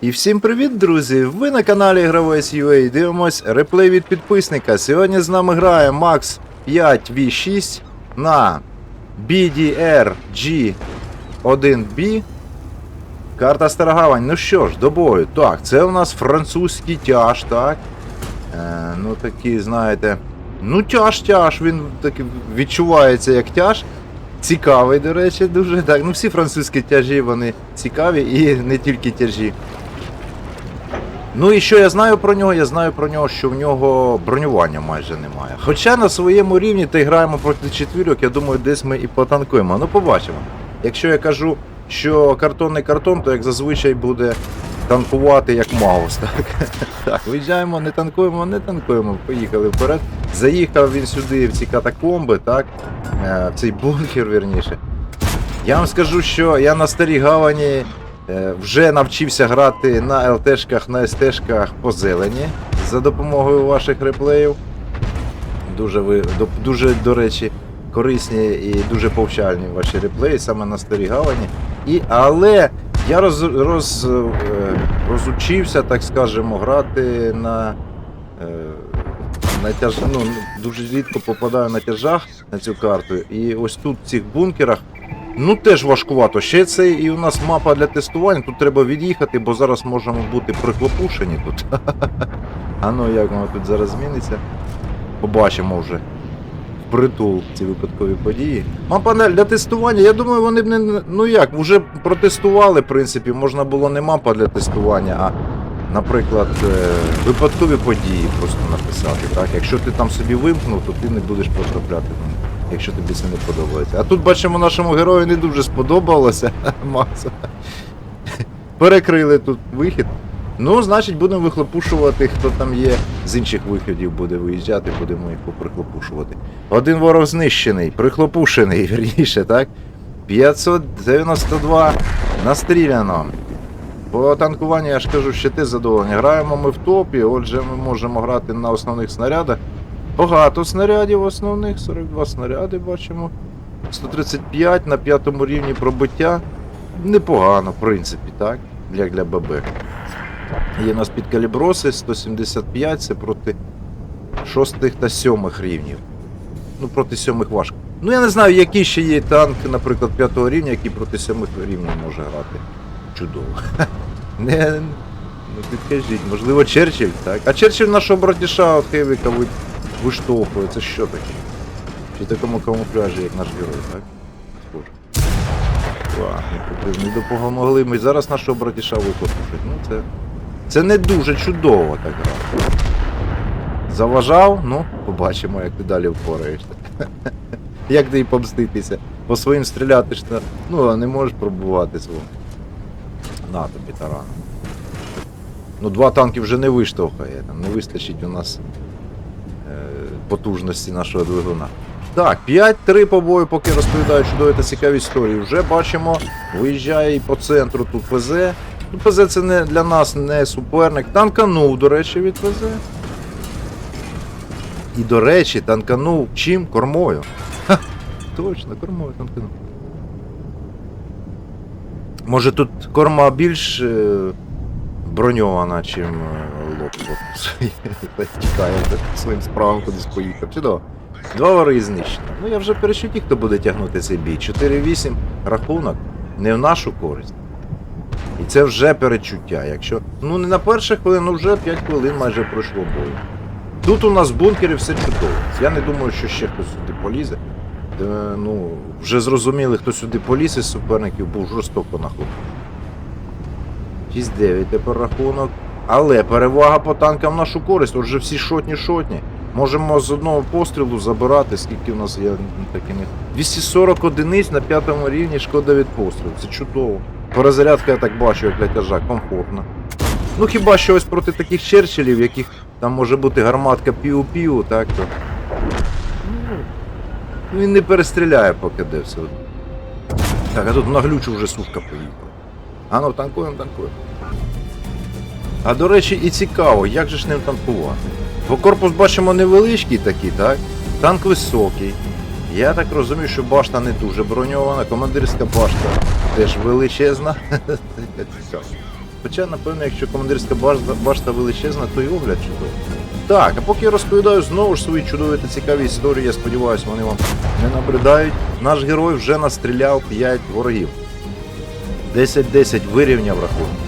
І всім привіт, друзі! Ви на каналі Гравець UA. Дивимось реплей від підписника. Сьогодні з нами грає Max 5V6 на BDRG1B. Карта Старогавань. Ну що ж, до бою. Так, це у нас французький тяж, так? Е, ну такий, знаєте. Ну, тяж-тяж, він таки відчувається як тяж. Цікавий, до речі, дуже. Так, ну всі французькі тяжі вони цікаві і не тільки тяжі. Ну і що я знаю про нього? Я знаю про нього, що в нього бронювання майже немає. Хоча на своєму рівні та граємо проти четвірок, я думаю, десь ми і потанкуємо. Ну побачимо. Якщо я кажу, що картонний картон, то як зазвичай буде танкувати як Маус. Так, так виїжджаємо, не танкуємо, не танкуємо. Поїхали вперед. Заїхав він сюди в ці катакомби, так? Е, в цей бункер, вірніше. Я вам скажу, що я на старій гавані вже навчився грати на ЛТшках, на СТшках по зелені за допомогою ваших реплеїв. Дуже дуже, до речі, корисні і дуже повчальні ваші реплеї саме на старій гавані. І, але я роз, роз, е, розучився, так скажемо, грати на. е, на тяж... ну, дуже рідко попадаю на тяжах на цю карту. І ось тут в цих бункерах ну теж важкувато. Ще це і у нас мапа для тестування. Тут треба від'їхати, бо зараз можемо бути приклопушені тут. А ну як воно тут зараз зміниться? Побачимо вже. Притул ці випадкові події. Мапа для- тестування, я думаю, вони б не. Ну як, вже протестували, в принципі, можна було не мапа для тестування, а, наприклад, е, випадкові події просто написати. Так? Якщо ти там собі вимкнув, то ти не будеш потрапляти, якщо тобі це не подобається. А тут бачимо, нашому герою не дуже сподобалося. Макса. Перекрили тут вихід. Ну, значить, будемо вихлопушувати, хто там є з інших виходів буде виїжджати, будемо їх поприхлопушувати. Один ворог знищений, прихлопушений, вірніше, так? 592 настріляно. По танкуванню я ж кажу, ще те задоволення. Граємо ми в топі, отже, ми можемо грати на основних снарядах. Багато снарядів основних, 42 снаряди бачимо. 135 на п'ятому рівні пробиття. Непогано, в принципі, так? Як для ББ. Є у нас підкаліброси 175, це проти шостих та сьомих рівнів. Ну, проти сьомих важко. Ну я не знаю, який ще є танк, наприклад, п'ятого рівня, який проти сьомих рівнів може грати. Чудово. Не, ну підкажіть, можливо, Черчилль, так? А Черчилль нашого братіша от Хевіка виштовхує. Це що таке? Чи такому камуфляжі, як наш герой, так? Схоже. Не, допомогли ми. Зараз нашого братіша викопушать. Ну це. Це не дуже чудово так грати. Заважав, ну, побачимо, як ти далі впораєшся. Як ти і помститися. По своїм стріляти ж ну, не можеш пробувати свого. На тобі таран. Ну, два танки вже не виштовхає, там не вистачить у нас потужності нашого двигуна. Так, 5-3 по бою, поки розповідаю чудові та цікаві історії. Вже бачимо, виїжджає і по центру тут ПЗ. Ну, ПЗ це не для нас не суперник. Танканув, до речі, від ПЗ. І, до речі, танканув чим? Кормою. Ха, точно, кормою танканув. Може тут корма більш е, броньована, чим лоб. Тікає своїм справам кудись поїхав. Чудово. Два вороги знищено. Ну я вже перечу ті, хто буде тягнути цей бій. 4-8 рахунок не в нашу користь. І це вже перечуття. Якщо. Ну не на перших хвилин, ну вже 5 хвилин майже пройшло бою. Тут у нас в бункері все чудово. Я не думаю, що ще хтось сюди полізе. Е, ну, вже зрозуміли, хто сюди поліз із суперників, був жорстоко нахуй. 6-9 тепер рахунок. Але перевага по танкам нашу користь. Отже, всі шотні-шотні. Можемо з одного пострілу забирати, скільки в нас є такі не. 240 одиниць на п'ятому рівні шкода від пострілу. Це чудово. Перезарядка, я так бачу, як для тяжа, комфортно. Ну хіба що ось проти таких черчиллів, яких там може бути гарматка піу-піу, так то. Ну, він не перестріляє поки де все. Так, а тут на глючу вже сушка поїхала. А ну, танкуємо, танкуємо. А до речі, і цікаво, як же ж ним танкувати? Бо корпус бачимо невеличкий такий, так? Танк високий. Я так розумію, що башта не дуже броньована, командирська башта теж величезна. Хоча, напевно, якщо командирська башта, башта величезна, то й огляд чудовий. Так, а поки я розповідаю знову ж свої чудові та цікаві історії, я сподіваюся, вони вам не набридають. Наш герой вже настріляв 5 ворогів. 10-10 вирівняв рахунок.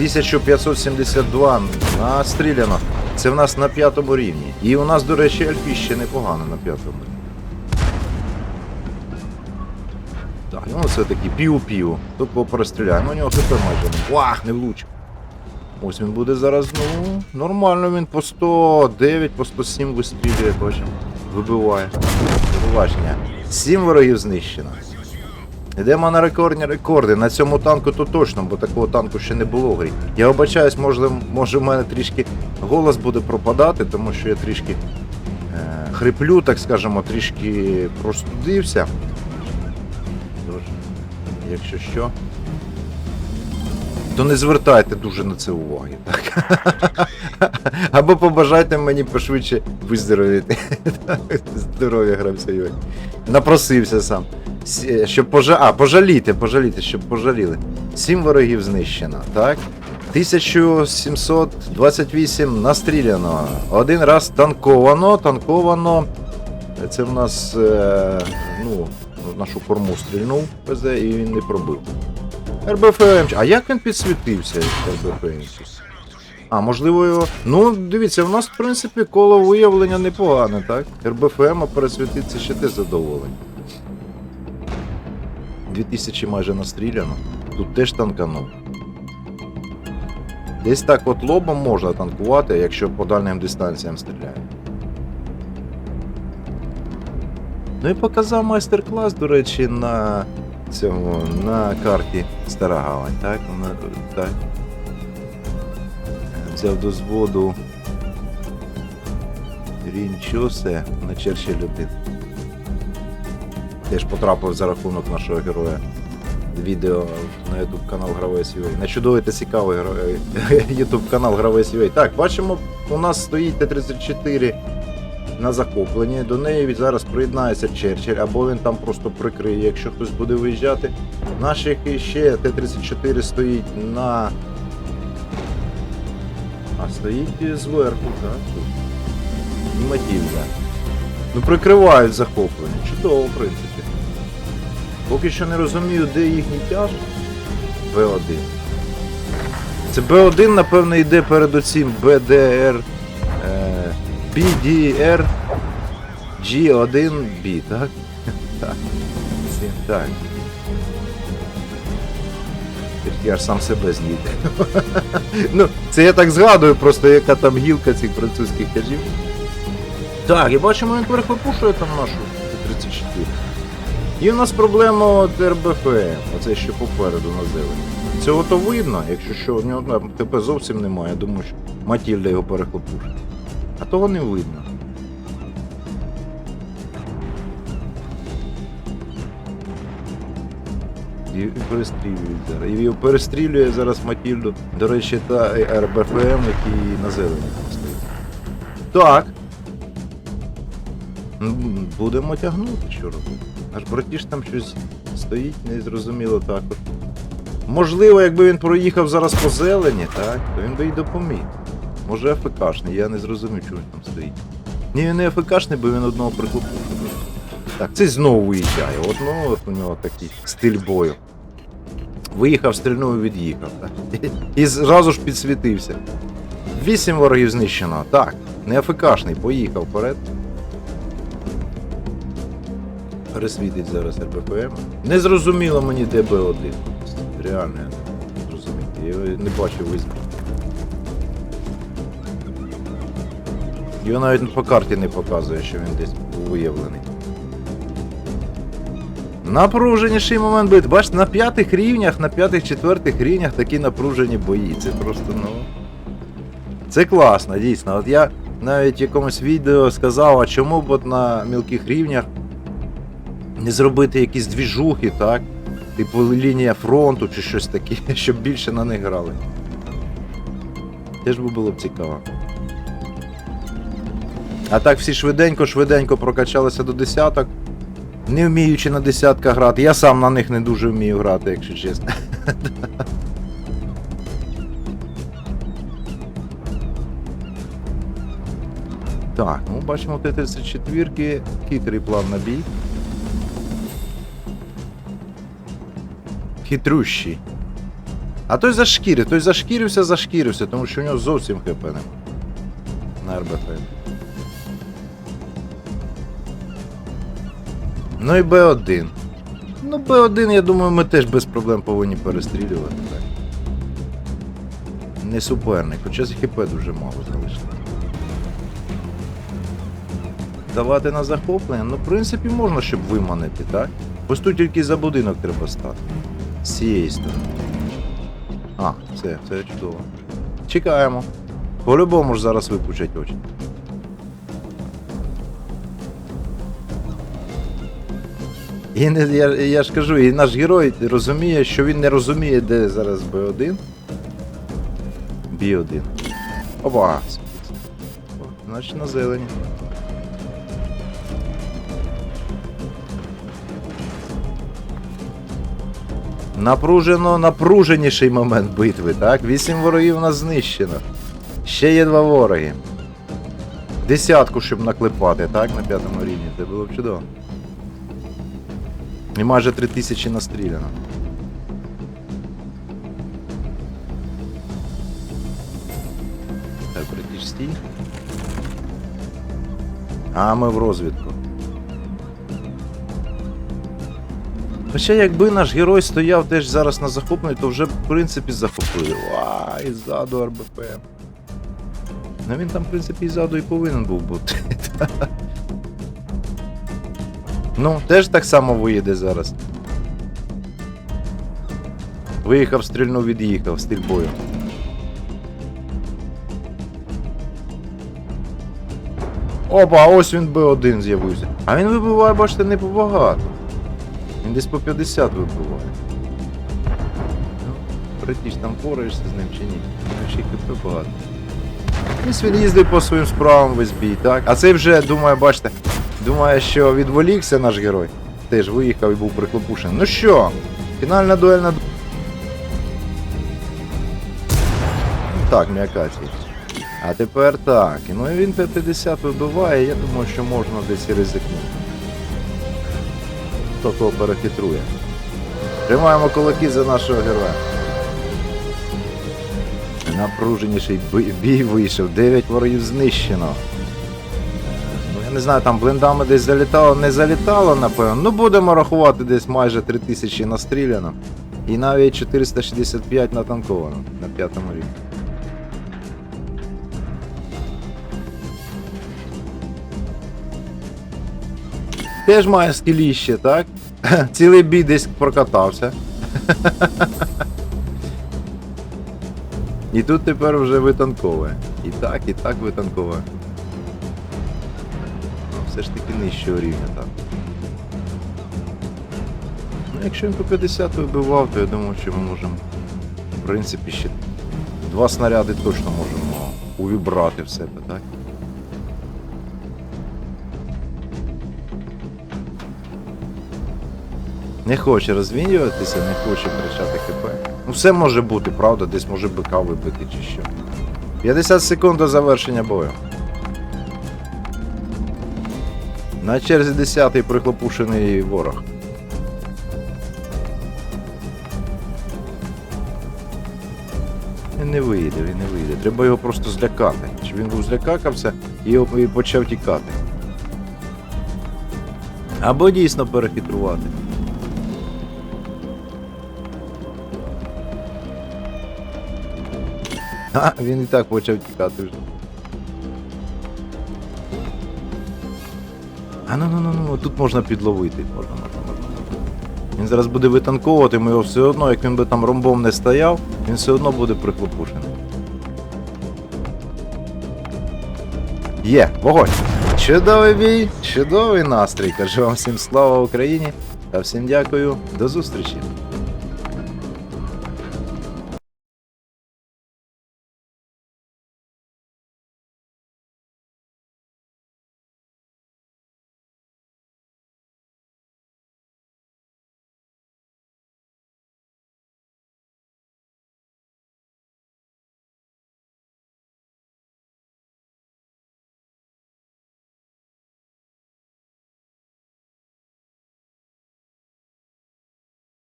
1572 настріляно. Це в нас на п'ятому рівні. І у нас, до речі, альфі ще непогано на п'ятому. Так, ну це такі пів-пів. Тут по перестріляємо. У нього хп майже. Вах, не влучив. Ось він буде зараз, ну, нормально він по 109, по 107 вистрілює, бачимо. Вибиває. Побачення. Сім ворогів знищено. Йдемо на рекордні рекорди. На цьому танку то точно, бо такого танку ще не було в грі. Я обачаюсь, може, може в мене трішки голос буде пропадати, тому що я трішки е, хриплю, так скажемо, трішки простудився. Якщо що, то не звертайте дуже на це уваги. Так? Або побажайте мені пошвидше виздоровіти. Здоров'я гравця Йой. Напросився сам. Щоб пожа... А, пожаліти, пожаліти, щоб пожаліли. Сім ворогів знищено, так? 1728 настріляно. Один раз танковано, танковано. Це в нас е, ну, нашу корму стрільнув ПЗ і він не пробив. РБФМ. А як він підсвітився, РБФМ? А, можливо, його. Ну, дивіться, в нас, в принципі, коло виявлення непогане, так? РБФМ, пересвітиться ще те задоволення. 2000 майже настріляно. Тут теж танканув. Десь так от лобом можна танкувати, якщо по дальнім дистанціям стріляє. Ну і показав майстер-клас, до речі, на цьому, на карті Стара Гавань, так? Так. Взяв до зводу Рінчосе на Черчилль 1. Теж потрапив за рахунок нашого героя. Відео на YouTube канал Гравець UA. На чудовий та цікавий YouTube канал Гравець UA. Так, бачимо, у нас стоїть Т-34 на захопленні. До неї зараз приєднається Черчилль, або він там просто прикриє, якщо хтось буде виїжджати. Наших ще Т-34 стоїть на. А стоїть зверху, так? Тут. Матільда. Ну прикривають захоплення. Чудово, в принципі. Поки що не розумію, де їхній тяж. Б1. Це Б1, напевно, йде перед оцім БДР. BDR G1B, так? Так. Так. Я ж сам себе з'їду. ну, це я так згадую, просто яка там гілка цих французьких тяжів. Так, і бачимо, він перехлопушує там нашу Т-34. І в нас проблема от РБФМ, оце ще попереду на зелені. Цього то видно, якщо що, в нього ТП зовсім немає, я думаю, що Матільда його перехлопушить. А того не видно. І перестрілюють зараз. І перестрілює зараз Матільду. До речі, та РБФМ, який на зелені стоїть. Так. Будемо тягнути, що робити. Наш братіш там щось стоїть, незрозуміло так от. Можливо, якби він проїхав зараз по зелені, так, то він би й допоміг. Може АФКшний, я не зрозумів, чого він там стоїть. Ні, він не АФКшний, бо він одного прихопив. Так, це знову виїжджає. От, ну, от у нього такий стиль бою. Виїхав, стрільнув від'їхав. І зразу ж підсвітився. Вісім ворогів знищено. Так, не АФКшний, поїхав вперед. Пересвітить зараз РБПМ. Не зрозуміло мені, де Б1. Реально, я не зрозумів. Я не бачив визвіл. Його навіть по карті не показує, що він десь був виявлений. Напруженіший момент бит. Бачите, на п'ятих рівнях, на п'ятих, четвертих рівнях такі напружені бої. Це просто, ну. Це класно, дійсно. От я навіть в якомусь відео сказав, а чому б от на мілких рівнях не зробити якісь двіжухи, так? Типу лінія фронту чи щось таке, щоб більше на них грали. Теж би було б цікаво. А так всі швиденько-швиденько прокачалися до десяток. Не вміючи на десятка грати. Я сам на них не дуже вмію грати, якщо чесно. Так, ну бачимо Т-34, хитрий план на бій. Хитрющий. А той зашкірив, той зашкірився, зашкірився, тому що у нього зовсім хп нема. На РБФ. Ну і Б1. Ну, Б1, я думаю, ми теж без проблем повинні перестрілювати. Так. Не суперник, хоча з хп дуже мало залишилось. Давати на захоплення, ну, в принципі, можна, щоб виманити, так? Ось тільки за будинок треба стати. З цієї сторони. А, все, це чудово. Чекаємо. По-любому ж зараз випучать очі. І не, я, я ж кажу, і наш герой розуміє, що він не розуміє, де зараз Б1. Б1. Опа! Значить на зелені. Напружено напруженіший момент битви, так? Вісім ворогів у нас знищено. Ще є два вороги. Десятку, щоб наклепати, так? На п'ятому рівні. Це було б чудово. І майже три тисячі настріляно. Так, братіш, стій. А, ми в розвідку. Хоча якби наш герой стояв теж зараз на захопленні, то вже в принципі захопили. Ай, ззаду РБП. Ну він там, в принципі, і ззаду і повинен був бути. Ну, теж так само виїде зараз. Виїхав, стрільнув, від'їхав, стиль бою. Опа, ось він Б1 з'явився. А він вибиває, бачите, не побагато. Він десь по 50 вибиває. Ну, братіш, там пораєшся з ним чи ні? Ну, ще КП багато. Ось він їздить по своїм справам весь бій, так? А цей вже, думаю, бачите, думає, що відволікся наш герой. Теж виїхав і був приклопушений. Ну що, фінальна дуельна. Так, м'якацій. А тепер так. Ну і він П-50 вибиває, я думаю, що можна десь і ризикнути. Хто того перехитрує. Тримаємо кулаки за нашого героя. Напруженіший бій вийшов, 9 ворогів знищено. Не знаю, там блиндами десь залітало, не залітало, напевно. Ну будемо рахувати десь майже 3000 настріляно. І навіть 465 натанковано на п'ятому рівні. Теж має скіліще, так? Цілий бій десь прокатався. І тут тепер вже витанковує. І так, і так витанковує. Все ж таки нижчого рівня, так. Ну, якщо він по 50 вибивав, то я думаю, що ми можемо, в принципі, ще два снаряди точно можемо увібрати в себе, так? Не хоче розвінюватися, не хоче втрачати ХП. Ну все може бути, правда, десь може бика вибити чи що. 50 секунд до завершення бою. На черзі 10-й прихлопушений ворог. Він не вийде, він не вийде. Треба його просто злякати. Чи він був злякакався і почав тікати. Або дійсно перехитрувати. А, він і так почав тікати вже. А ну ну ну ну тут можна підловити. Можна, можна, можна. Він зараз буде витанковувати, ми його все одно, як він би там ромбом не стояв, він все одно буде прихлопушений. Є, вогонь! Чудовий бій, чудовий настрій. Кажу вам всім слава Україні та всім дякую. До зустрічі!